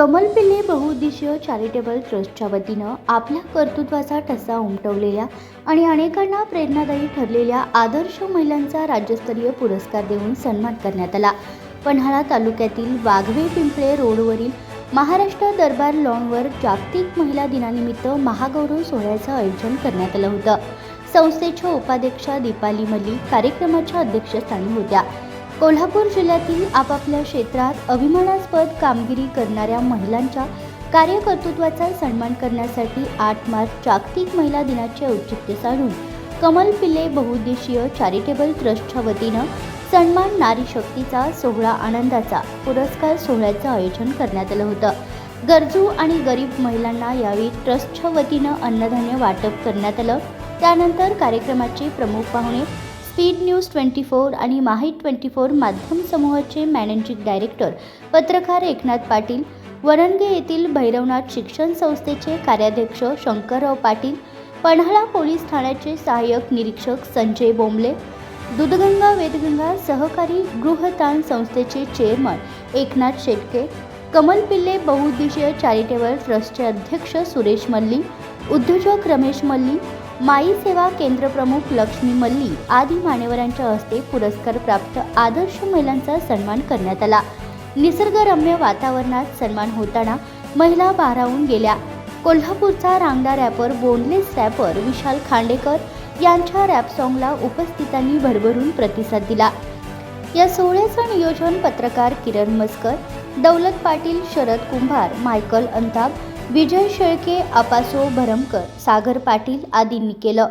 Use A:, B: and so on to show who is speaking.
A: कमल पिल्ले बहुउद्देशीय चॅरिटेबल ट्रस्टच्या वतीनं आपल्या कर्तृत्वाचा ठसा उमटवलेल्या आणि अनेकांना प्रेरणादायी ठरलेल्या आदर्श महिलांचा राज्यस्तरीय पुरस्कार देऊन सन्मान करण्यात आला. पन्हाळा तालुक्यातील वाघवे पिंपळे रोडवरील महाराष्ट्र दरबार लॉनवर जागतिक महिला दिनानिमित्त महागौरव सोहळ्याचं आयोजन करण्यात आलं होतं. संस्थेच्या उपाध्यक्षा दीपाली मल्ली कार्यक्रमाच्या अध्यक्षस्थानी होत्या. कोल्हापूर जिल्ह्यातील आपापल्या क्षेत्रात अभिमानास्पद कामगिरी करणाऱ्या महिलांच्या कार्यकर्तृत्वाचा सन्मान करण्यासाठी आठ मार्च जागतिक महिला दिनाचे औचित्य साधून कमल पिल्ले बहुउद्देशीय चॅरिटेबल ट्रस्टच्या वतीनं सन्मान नारी शक्तीचा सोहळा आनंदाचा पुरस्कार सोहळ्याचं आयोजन करण्यात आलं होतं. गरजू आणि गरीब महिलांना यावेळी ट्रस्टच्या वतीनं अन्नधान्य वाटप करण्यात आलं. त्यानंतर कार्यक्रमाचे प्रमुख पाहुणे स्पीड न्यूज ट्वेंटी फोर आणि माहीत ट्वेंटी फोर माध्यम समूहाचे मॅनेजिंग डायरेक्टर पत्रकार एकनाथ पाटील वरंगे येथील भैरवनाथ शिक्षण संस्थेचे कार्याध्यक्ष शंकरराव पाटील पन्हाळा पोलीस ठाण्याचे सहाय्यक निरीक्षक संजय बोंबले दूधगंगा वेदगंगा सहकारी गृहतान संस्थेचे चेअरमन एकनाथ शेटके कमल पिल्ले बहुउद्देशीय चॅरिटेबल ट्रस्टचे अध्यक्ष सुरेश मल्ली उद्योजक रमेश मल्ली माई सेवा केंद्र प्रमुख लक्ष्मी मल्ली आदी मान्यवरांच्या हस्ते पुरस्कार प्राप्त आदर्श महिलांचा सन्मान करण्यात आला. निसर्गरम्य वातावरणात सन्मान होताना महिला भारावून गेल्या. कोल्हापूरचा रांगडा rapper boneless rapper Vishal Khandekar यांच्या रॅप सॉंगला उपस्थितांनी भरभरून प्रतिसाद दिला. या सोहळ्याचं नियोजन पत्रकार किरण मस्कर दौलत पाटील शरद कुंभार मायकल अंताब विजय शेळके आपासो भरमकर सागर पाटील आदींनी केलं.